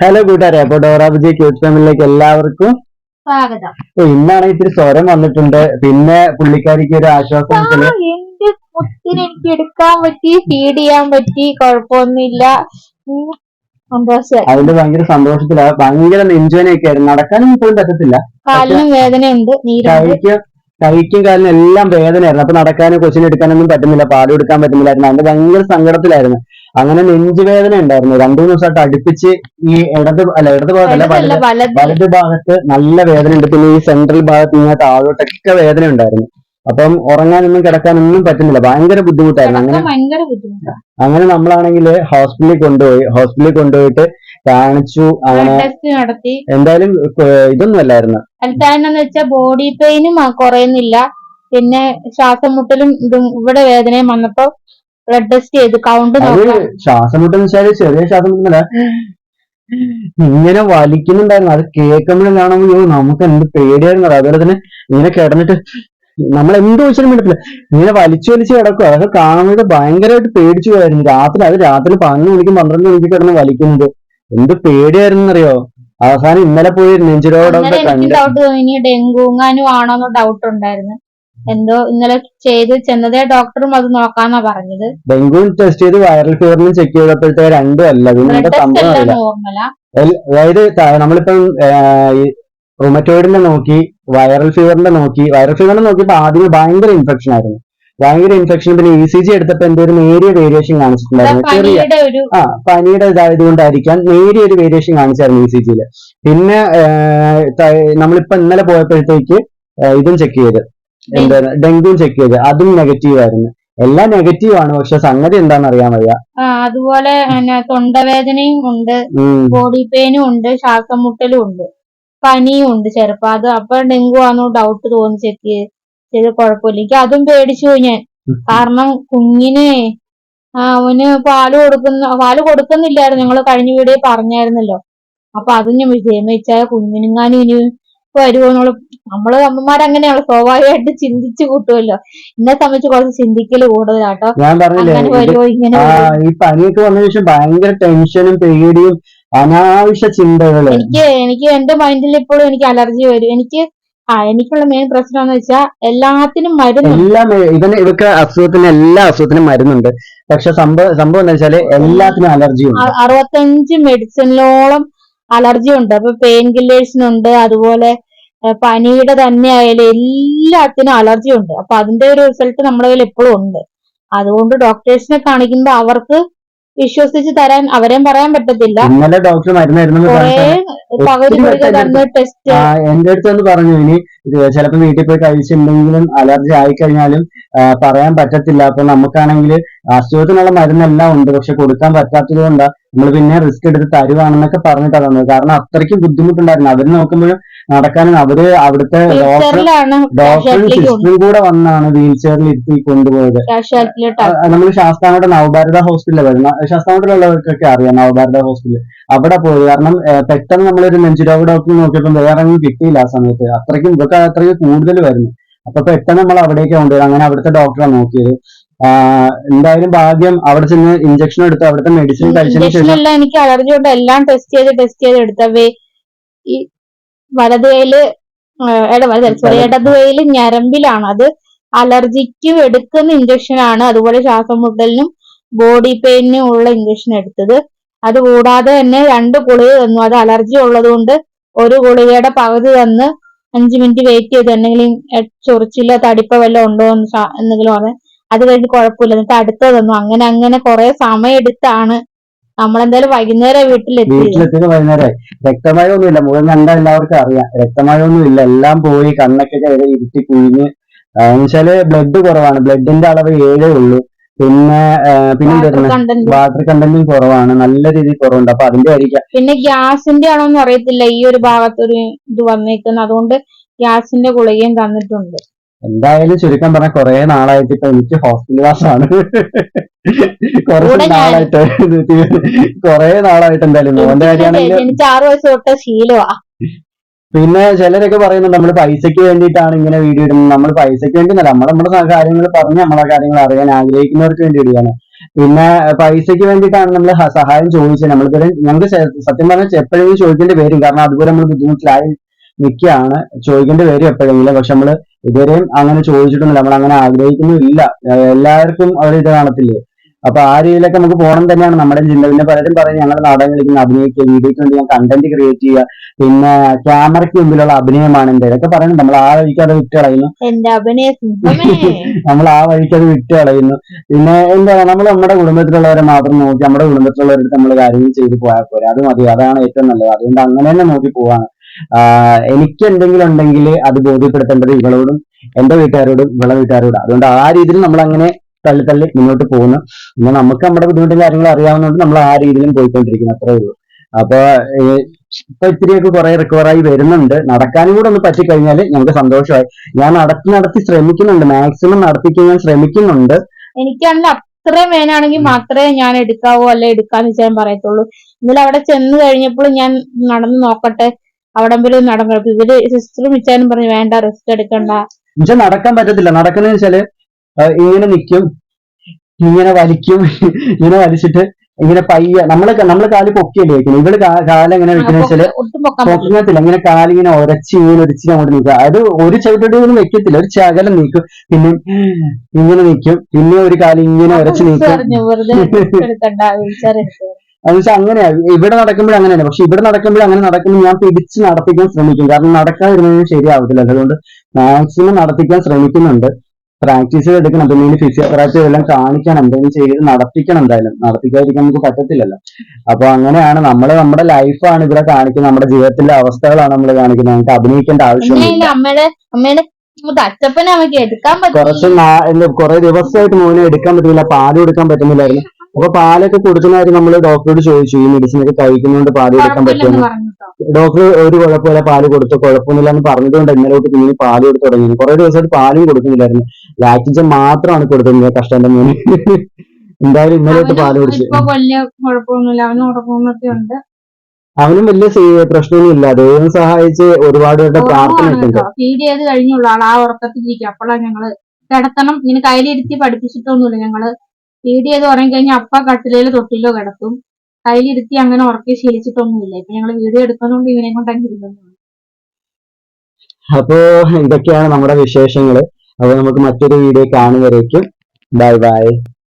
Hello കൂട്ടുകാരെ അപ്പൊ ഡോറാബുജി cute ഫാമിലിയിലേക്ക് എല്ലാവർക്കും സ്വാഗതം. ഇപ്പൊ ഇന്നാണ് ഇത്തിരി സ്വരം വന്നിട്ടുണ്ട്. പിന്നെ പുള്ളിക്കാരിക്ക് ഒരു ആശ്വാസം എന്റെ മുത്തിന് എനിക്ക് എടുക്കാൻ പറ്റി ഫീഡ് ചെയ്യാൻ പറ്റി കുഴപ്പമൊന്നുമില്ല. ഉം, അതിന്റെ ഭയങ്കര സന്തോഷത്തിലാ. ഭയങ്കര നെഞ്ചുവനൊക്കെ ആയിരുന്നു. നടക്കാനും ഇപ്പോഴും പറ്റത്തില്ല. കാലിനും വേദനയുണ്ട് നീരുണ്ട്. കൈക്ക് കൈക്കും കാലിനും എല്ലാം വേദനയായിരുന്നു. അപ്പൊ നടക്കാനും കൊച്ചിനെ എടുക്കാനൊന്നും പറ്റുന്നില്ല പാൽ എടുക്കാൻ പറ്റുന്നില്ലായിരുന്നു. അതിന്റെ ഭയങ്കര സങ്കടത്തിലായിരുന്നു. അങ്ങനെ നെഞ്ചുവേദന ഉണ്ടായിരുന്നു. രണ്ടു മൂന്ന് ദിവസമായിട്ട് അടുപ്പിച്ച് ഈ ഇടത് അല്ല ഇടത് ഭാഗത്തല്ല വലത് വലത് ഭാഗത്ത് നല്ല വേദന ഉണ്ട്. പിന്നെ ഈ സെൻട്രൽ ഭാഗത്ത് നിന്ന് താഴോട്ടൊക്കെ വേദന ഉണ്ടായിരുന്നു. അപ്പം ഉറങ്ങാനൊന്നും കിടക്കാനൊന്നും പറ്റുന്നില്ല. ഭയങ്കര ബുദ്ധിമുട്ടായിരുന്നു. അങ്ങനെ അങ്ങനെ നമ്മളാണെങ്കിൽ ഹോസ്പിറ്റലിൽ കൊണ്ടുപോയി ഹോസ്പിറ്റലിൽ കൊണ്ടുപോയിട്ട് കാണിച്ചു അങ്ങനെ ടെസ്റ്റ് നടത്തി. എന്തായാലും ഇതൊന്നും അല്ലായിരുന്നു. അൽത്താനെന്ന് വെച്ചാൽ ബോഡി പെയിനും കുറയുന്നില്ല. പിന്നെ ശ്വാസം മുട്ടലും ഇതും ഇവിടെ വേദനയും വന്നപ്പോ ബ്ലഡ് ടെസ്റ്റ് ചെയ്ത്. കൗണ്ട് നോക്കാം. ശ്വാസം മുട്ടെന്ന് വെച്ചാൽ ചെറിയ ശ്വാസം ഇങ്ങനെ വലിക്കുന്നുണ്ടായിരുന്നു. അത് കേൾക്കുമ്പോഴും കാണുമ്പോൾ നമുക്ക് എന്ത് പേടിയായിരുന്നു? അതുപോലെ തന്നെ ഇങ്ങനെ കിടന്നിട്ട് നമ്മൾ എന്ത് ചോദിച്ചാലും മിണ്ടത്തില്ല. ഇങ്ങനെ വലിച്ചു വലിച്ച് കിടക്കും. അതൊക്കെ കാണുമ്പോൾ ഭയങ്കരമായിട്ട് പേടിച്ചു പോയായിരുന്നു. രാത്രി അത് രാത്രി പതിനൊന്ന് മണിക്കും പന്ത്രണ്ട് മണിക്ക് കിടന്ന് വലിക്കുന്നത്. എന്ത് പേടിയായിരുന്നു അറിയോ അവസാനം ഇന്നലെ പോയി കണ്ട് ഡൗട്ട് തോന്നി. ഡെങ്കുങ്ങാനും ആണോന്ന് ഡൗട്ട് ഉണ്ടായിരുന്നു. എന്തോ ഇന്നലെ ചെയ്ത് ചെന്നതേ ഡോക്ടറും അത് നോക്കാന്നാ പറഞ്ഞത്. ഡെങ്കു ടെസ്റ്റ് ചെയ്ത് വൈറൽ ഫീവറിനും ചെക്ക് ചെയ്തപ്പോഴത്തെ രണ്ടും അല്ല. ഇതിന്റെ ടെസ്റ്റ് സംഭവം എല്ലാം അറിയില്ല. നോർമലാ അതായത് നമ്മളിപ്പം റൊമറ്റോയിഡിന്റെ നോക്കി വൈറൽ ഫീവറിന്റെ നോക്കി വൈറൽ ഫീവറിനെ നോക്കിയപ്പോ ആദ്യം ഭയങ്കര ഇൻഫെക്ഷൻ ആയിരുന്നു. ഭയങ്കര ഇൻഫെക്ഷൻ പിന്നെ ഇ സി ജി എടുത്തപ്പോ എന്തോ ഒരു നേരിയ വേരിയേഷൻ കാണിച്ചിട്ടുണ്ടായിരുന്നു. ചെറിയ ആ പനിയുടെ ഇതായത് കൊണ്ടായിരിക്കാം നേരിയ ഒരു വേരിയേഷൻ കാണിച്ചായിരുന്നു ഇ സി ജിയിൽ പിന്നെ നമ്മളിപ്പോ ഇന്നലെ പോയപ്പോഴത്തേക്ക് ഇതും ചെക്ക് ചെയ്ത്. എന്താണ്? ഡെങ്കുവും ചെക്ക് ചെയ്ത്. അതും നെഗറ്റീവ് ആയിരുന്നു. എല്ലാം നെഗറ്റീവ് ആണ്. പക്ഷെ സംഗതി എന്താണെന്ന് അറിയാൻ വയ്യ. അതുപോലെ തൊണ്ടവേദനയും ഉണ്ട് ബോഡി പെയിനും ഉണ്ട് ശ്വാസം മുട്ടലും ഉണ്ട്. പനിയും ഉണ്ട് ചെറുപ്പം. അത് അപ്പൊ ഡെങ്കു ആണോ ഡൗട്ട് തോന്നി ചെക്ക് ചെയ്ത്. കുഴപ്പമില്ല. എനിക്ക് അതും പേടിച്ചു പോയി ഞാൻ. കാരണം കുഞ്ഞിനെ ആ, അവന് പാൽ കൊടുക്കുന്ന പാൽ കൊടുക്കുന്നില്ലായിരുന്നു. ഞങ്ങൾ കഴിഞ്ഞ വീഡിയോ പറഞ്ഞായിരുന്നല്ലോ. അപ്പൊ അതും ഞാൻ വിജയമേച്ചായ കുഞ്ഞിനെങ്ങാനും ഇനി വരുമോ എന്നുള്ള നമ്മൾ അമ്മമാരങ്ങനെയാണല്ലോ. സ്വാഭാവികമായിട്ട് ചിന്തിച്ചു കൂട്ടുമല്ലോ എന്നെ സംബന്ധിച്ച് കുറച്ച് ചിന്തിക്കൽ കൂടുതലാട്ടോ. ഞാൻ പറഞ്ഞില്ലേ ഈ പനിയൊക്കെ വന്ന ശേഷം ഭയങ്കര ടെൻഷനും പേടിയും അനാവശ്യ ചിന്തകൾ. എനിക്ക് എനിക്ക് എന്റെ മൈൻഡിൽ ഇപ്പോഴും എനിക്ക് അലർജി വരും. എനിക്ക് ആ എനിക്കുള്ള മെയിൻ പ്രശ്നം എന്ന് വെച്ചാൽ എല്ലാത്തിനും മരുന്ന് എല്ലാം ഇതിന് ഇവക്ക് അസുഖത്തിന് എല്ലാ അസുഖത്തിനും മരുന്നുണ്ട്. പക്ഷെ സംഭവം സംഭവം എന്താ വെച്ചാൽ എല്ലാത്തിനും അലർജി ഉണ്ട്. അ- അറുപത്തഞ്ച് മെഡിസിനിലോളം അലർജി ഉണ്ട്. അപ്പൊ പെയിൻ കില്ലേഴ്സിനുണ്ട് അതുപോലെ ഏഹ്, പനിയുടെ തന്നെ ആയാലും എല്ലാത്തിനും അലർജി ഉണ്ട്. അപ്പൊ അതിന്റെ ഒരു റിസൾട്ട് നമ്മുടെ കയ്യിൽ എപ്പോഴും ഉണ്ട്. അതുകൊണ്ട് ഡോക്ടേഴ്സിനെ കാണിക്കുമ്പോൾ അവർക്ക് വിശ്വസിച്ച് തരാൻ അവരെയും പറയാൻ പറ്റത്തില്ല. ഇന്നലെ ഡോക്ടർ മരുന്നായിരുന്നു ടെസ്റ്റ് എന്റെ അടുത്ത് ഒന്ന് പറഞ്ഞു. ഇനി ചിലപ്പോ വീട്ടിൽ പോയി കഴിച്ചിട്ടുണ്ടെങ്കിലും അലർജി ആയി കഴിഞ്ഞാലും പറയാൻ പറ്റത്തില്ല. അപ്പൊ നമുക്കാണെങ്കിൽ അസുഖത്തിനുള്ള മരുന്നെല്ലാം ഉണ്ട്. പക്ഷെ കൊടുക്കാൻ പറ്റാത്തത് കൊണ്ടാ നമ്മൾ പിന്നെ റിസ്ക് എടുത്ത് തരുവാണെന്നൊക്കെ പറഞ്ഞിട്ട് തന്നത് കാരണം അത്രയ്ക്ക് ബുദ്ധിമുട്ടുണ്ടായിരുന്നു. അവർ നോക്കുമ്പോഴും നടക്കാനും അവർ അവിടുത്തെ ഡോക്ടർ ഡോക്ടറും സിസ്റ്ററും കൂടെ വന്നാണ് വീൽ ചെയറിൽ ഇരുത്തി കൊണ്ടുപോയത്. നമ്മൾ ശാസ്താംകോട്ട നവഭാരത ഹോസ്പിറ്റലിൽ വരുന്ന ശാസ്താംകോട്ടിലുള്ളവർക്കൊക്കെ അറിയാം നവഭാരത ഹോസ്പിറ്റൽ അവിടെ പോയി. കാരണം പെട്ടെന്ന് നമ്മളൊരു നെഞ്ചുരോഗ ഡോക്ടർ നോക്കിയപ്പോൾ വേറെ ഒന്നും കിട്ടിയില്ല ആ സമയത്ത്. അത്രയ്ക്കും ഇതൊക്കെ അത്രയ്ക്ക് കൂടുതൽ വരുന്നു. അപ്പൊ പെട്ടെന്ന് നമ്മൾ അവിടേക്ക് കൊണ്ടുപോയി അങ്ങനെ അവിടുത്തെ ഡോക്ടറെ നോക്കിയത്. എന്തായാലും ഭാഗ്യം അവിടെ ചെന്ന് ഇഞ്ചക്ഷൻ എടുത്ത് അവിടുത്തെ മെഡിസിൻ കഴിച്ചതിന് ഇഞ്ചക്ഷൻ ശേഷം എല്ലാം എനിക്ക് അലർജി കൊണ്ട് എല്ലാം ടെസ്റ്റ് ചെയ്ത് ടെസ്റ്റ് ചെയ്ത് എടുത്തവേ ഈ വലത് കൈയിൽ ഇട സോറി ഇടത് കൈയിൽ ഞരമ്പിലാണ്. അത് അലർജിക്കും എടുക്കുന്ന ഇഞ്ചക്ഷൻ ആണ്. അതുപോലെ ശ്വാസം മുട്ടലിനും ബോഡി പെയിനും ഉള്ള ഇഞ്ചക്ഷൻ എടുത്തത്. അത് കൂടാതെ തന്നെ രണ്ട് ഗുളിക തന്നു. അത് അലർജി ഉള്ളത് കൊണ്ട് ഒരു ഗുളികയുടെ പകുതി തന്ന് അഞ്ചു മിനിറ്റ് വെയിറ്റ് ചെയ്ത്. എന്തെങ്കിലും എ- ചൊറിച്ചിലോ വല്ലതും ഉണ്ടോ എന്ന് എന്തെങ്കിലും പറഞ്ഞ് അത് കഴിഞ്ഞ് കുഴപ്പമില്ല. എന്നിട്ട് അടുത്ത തന്നു അങ്ങനെ അങ്ങനെ കുറെ സമയം എടുത്താണ് നമ്മളെന്തായാലും വൈകുന്നേരം വീട്ടിലെത്തി. വീട്ടിലെത്തിയത് വൈകുന്നേരമായി രക്തമയമൊന്നുമില്ല മുഖം കണ്ട എല്ലാവർക്കും അറിയാം. രക്തമയമൊന്നുമില്ല എല്ലാം പോയി. കണ്ണൊക്കെ കയറി ഇരുത്തി കുഴിഞ്ഞ്. എന്നുവെച്ചാൽ ബ്ലഡ് കുറവാണ്. ബ്ലഡിന്റെ അളവ് ഏഴേ ഉള്ളൂ. പിന്നെ പിന്നെ കണ്ടന്റ് വാട്ടർ കണ്ടന്റും കുറവാണ്. നല്ല രീതിയിൽ കുറവുണ്ട്. അപ്പൊ അതിന്റെ ആയിരിക്കാം. പിന്നെ ഗ്യാസിന്റെ ആണോന്ന് അറിയത്തില്ല. ഈ ഒരു ഭാഗത്തൊരു ഇത് വന്നേക്കുന്നത് അതുകൊണ്ട് ഗ്യാസിന്റെ ഗുളികയും തന്നിട്ടുണ്ട്. എന്തായാലും ചുരുക്കം പറഞ്ഞ കുറെ നാളായിട്ട് ഇപ്പൊ എനിക്ക് ഹോസ്റ്റൽ വാസമാണ് കുറച്ച് നാളായിട്ട് കുറെ നാളായിട്ട് എന്തായാലും മോന്റെ കാര്യമാണെങ്കിൽ എനിക്ക് ആറു വയസ്സ് തൊട്ട് ശീലമാ പിന്നെ ചിലരൊക്കെ പറയുന്നുണ്ട് നമ്മൾ പൈസയ്ക്ക് വേണ്ടിയിട്ടാണ് ഇങ്ങനെ വീഡിയോ ഇടുന്നത്. നമ്മൾ പൈസയ്ക്ക് വേണ്ടി നമ്മൾ നമ്മുടെ കാര്യങ്ങൾ പറഞ്ഞ് നമ്മളെ കാര്യങ്ങൾ അറിയാൻ ആഗ്രഹിക്കുന്നവർക്ക് വേണ്ടി ഇടുകയാണ്. പിന്നെ പൈസയ്ക്ക് വേണ്ടിയിട്ടാണ് നമ്മൾ സഹായം ചോദിച്ചത്. നമ്മൾ ഞങ്ങൾക്ക് സത്യം പറഞ്ഞാൽ എപ്പോഴെങ്കിലും ചോദിക്കേണ്ടി വരും. കാരണം അതുപോലെ നമ്മൾ ബുദ്ധിമുട്ടിലായി നിൽക്കുകയാണ്. ചോദിക്കേണ്ടി വരും എപ്പോഴെങ്കിലും. പക്ഷെ നമ്മൾ ഇതുവരെയും അങ്ങനെ ചോദിച്ചിട്ടൊന്നുമില്ല. നമ്മൾ അങ്ങനെ ആഗ്രഹിക്കുന്നു ഇല്ല എല്ലാവർക്കും അവർ ഇത് കാണത്തില്ലേ? അപ്പൊ ആ രീതിയിലൊക്കെ നമുക്ക് പോകണം തന്നെയാണ്. നമ്മുടെ ചിന്ത പിന്നെ പലരും പറയും ഞങ്ങൾ നാടകം കളിക്കുന്ന അഭിനയിക്കുക വീഡിയോയ്ക്ക് വേണ്ടി ഞാൻ കണ്ടന്റ് ക്രിയേറ്റ് ചെയ്യുക. പിന്നെ ക്യാമറയ്ക്ക് മുമ്പിലുള്ള അഭിനയമാണ് എന്റെ ഇതൊക്കെ പറയുന്നത് നമ്മൾ ആ വഴിക്ക് അത് വിട്ട് കളയുന്നു. നമ്മൾ ആ വഴിക്ക് അത് വിട്ട് കളയുന്നു. പിന്നെ എന്താ നമ്മൾ നമ്മുടെ കുടുംബത്തിലുള്ളവരെ മാത്രം നോക്കി നമ്മുടെ കുടുംബത്തിലുള്ളവരുടെ നമ്മൾ കാര്യങ്ങൾ ചെയ്തു പോയാൽ പോരെ. അത് മതി. അതാണ് ഏറ്റവും നല്ലത്. അതുകൊണ്ട് അങ്ങനെ തന്നെ നോക്കി പോവാണ്. എനിക്ക് എന്തെങ്കിലും ഉണ്ടെങ്കിൽ അത് ബോധ്യപ്പെടുത്തേണ്ടത് ഇവളോടും എന്റെ വീട്ടുകാരോടും ഇവളെ വീട്ടുകാരോടും. അതുകൊണ്ട് ആ രീതിയിൽ നമ്മൾ അങ്ങനെ തള്ളി തള്ളി മുന്നോട്ട് പോകുന്നു. പിന്നെ നമുക്ക് നമ്മുടെ ബുദ്ധിമുട്ടും കാര്യങ്ങളും അറിയാവുന്നതുകൊണ്ട് നമ്മൾ ആ രീതിയിലും പോയിക്കൊണ്ടിരിക്കുന്നു. അത്രേ ഉള്ളൂ. അപ്പൊ ഇപ്പൊ ഇത്തിരിയൊക്കെ കുറെ റിക്കവറായി വരുന്നുണ്ട്. നടക്കാനും കൂടെ ഒന്ന് പറ്റിക്കഴിഞ്ഞാൽ ഞങ്ങൾക്ക് സന്തോഷമായി. ഞാൻ നടത്തി നടത്തി ശ്രമിക്കുന്നുണ്ട്. മാക്സിമം നടത്തിക്കാൻ ഞാൻ ശ്രമിക്കുന്നുണ്ട്. എനിക്കാണെങ്കിൽ അത്രയും വേനാണെങ്കിൽ മാത്രമേ ഞാൻ എടുക്കാവോ അല്ലെ എടുക്കാന്ന് വെച്ചാൽ പറയത്തുള്ളൂ. ഇന്നലെ അവിടെ ചെന്ന് കഴിഞ്ഞപ്പോൾ ഞാൻ നടന്നു നോക്കട്ടെ. അവിടെ വരെ അപ്പൊ ഇവർ സിസ്റ്റർ മിച്ചാനും പറഞ്ഞു വേണ്ട റെസ്റ്റ് എടുക്കണ്ട. എന്നുവെച്ചാൽ നടക്കാൻ പറ്റത്തില്ല. നടക്കുന്നതെന്ന് വെച്ചാൽ ഇങ്ങനെ നിൽക്കും ഇങ്ങനെ വലിക്കും ഇങ്ങനെ വലിച്ചിട്ട് ഇങ്ങനെ പയ്യ നമ്മൾ നമ്മൾ കാൽ പൊക്കിയല്ലേ വെക്കുന്നത് ഇവൾ കാല എങ്ങനെ വെക്കുന്ന വെച്ചാൽ പൊക്കത്തില്ല. ഇങ്ങനെ കാലിങ്ങനെ ഉരച്ച് ഇങ്ങനെ ഒരിച്ചിരി അങ്ങോട്ട് നിൽക്കുക അത് ഒരു ചവിട്ടോട്ട് ഒന്നും വെക്കത്തില്ല. ഒരു ശകലം നീക്കും. പിന്നെ ഇങ്ങനെ നിൽക്കും പിന്നെ ഒരു കാലിങ്ങനെ ഇങ്ങനെ ഉരച്ച് നീക്കും. പറഞ്ഞു അങ്ങനെ ഇവിടെ നടക്കുമ്പോൾ അങ്ങനെയല്ല. പക്ഷെ ഇവിടെ നടക്കുമ്പോൾ അങ്ങനെ നടക്കുമ്പോൾ ഞാൻ പിടിച്ച് നടത്തിക്കാൻ ശ്രമിക്കും. കാരണം നടക്കാതിരുന്നതിന് ശരിയാവത്തില്ല. അതുകൊണ്ട് മാക്സിമം നടത്തിക്കാൻ ശ്രമിക്കുന്നുണ്ട്. പ്രാക്ടീസ് എടുക്കണം. പിന്നെ ഇനി ഫിസിയോതെറാപ്പി എല്ലാം കാണിക്കണം. എന്തെങ്കിലും ചെയ്ത് നടത്തിക്കണം എന്തായാലും. നടത്തിക്കാതിരിക്കാൻ നമുക്ക് പറ്റത്തില്ലല്ലോ. അപ്പൊ അങ്ങനെയാണ് നമ്മൾ നമ്മുടെ ലൈഫാണ് ഇവിടെ കാണിക്കുന്നത്. നമ്മുടെ ജീവിതത്തിലെ അവസ്ഥകളാണ് നമ്മൾ കാണിക്കുന്നത്. നമുക്ക് അഭിനയിക്കേണ്ട ആവശ്യമില്ല കുറച്ച് കുറെ ദിവസമായിട്ട് മോനെ എടുക്കാൻ പറ്റുന്നില്ല പാൽ കൊടുക്കാൻ പറ്റുന്നില്ലായിരുന്നു. അപ്പൊ പാലൊക്കെ കൊടുക്കുന്ന കാര്യം നമ്മൾ ഡോക്ടറോട് ചോദിച്ചു. ഈ മെഡിസിൻ ഒക്കെ കഴിക്കുന്നതുകൊണ്ട് പാൽ കൊടുക്കാൻ പറ്റുമെന്ന് കേട്ടോ ഡോക്ടർ ഒരു കുഴപ്പമില്ല പാൽ കൊടുത്തു. കുഴപ്പമൊന്നുമില്ല എന്ന് പറഞ്ഞതുകൊണ്ട് ഇന്നലെ തൊട്ട് കുഞ്ഞിന് പാൽ കൊടുത്തു തുടങ്ങി കുറെ ദിവസമായിട്ട് പാലും കൊടുക്കുന്നില്ലായിരുന്നു. ലാക്റ്റിജൻ മാത്രമാണ് കൊടുത്തിരുന്നത് കഷ്ടന്റെ മോന് എന്തായാലും ഇന്നലെ തൊട്ട് പാൽ കുടിച്ചു. അവന് വലിയ പ്രശ്നമൊന്നും ഇല്ല ദൈവം സഹായിച്ച് ഒരുപാട് പേരുടെ പ്രാർത്ഥന കഴിഞ്ഞുള്ള ഫീഡ് ചെയ്ത് ഇരിക്കും ആൾ ആ ഉറക്കത്തിലിരിക്കും. അപ്പോഴാണ് ഞങ്ങൾ കിടത്തണം. ഇങ്ങനെ കയ്യിലിരുത്തി പഠിപ്പിച്ചിട്ടൊന്നുമില്ല ഞങ്ങൾ. ഫീഡ് ചെയ്ത് ഉറങ്ങി കഴിഞ്ഞാൽ അപ്പ കട്ടിലേൽ തൊട്ടിലോ കിടക്കും. കയ്യിലിരുത്തി അങ്ങനെ ഉറക്കി ശീലിച്ചിട്ടൊന്നുമില്ല. ഇപ്പൊ ഞങ്ങൾ വീഡിയോ എടുക്കുന്നതുകൊണ്ട് ഇവനെ കൊണ്ടാണ് ഇരുന്നത് ഇരുന്നു അപ്പോ ഇതൊക്കെയാണ് നമ്മുടെ വിശേഷങ്ങൾ? അപ്പൊ നമുക്ക് മറ്റൊരു വീഡിയോ കാണുന്നവരേക്കും ബൈ ബൈ.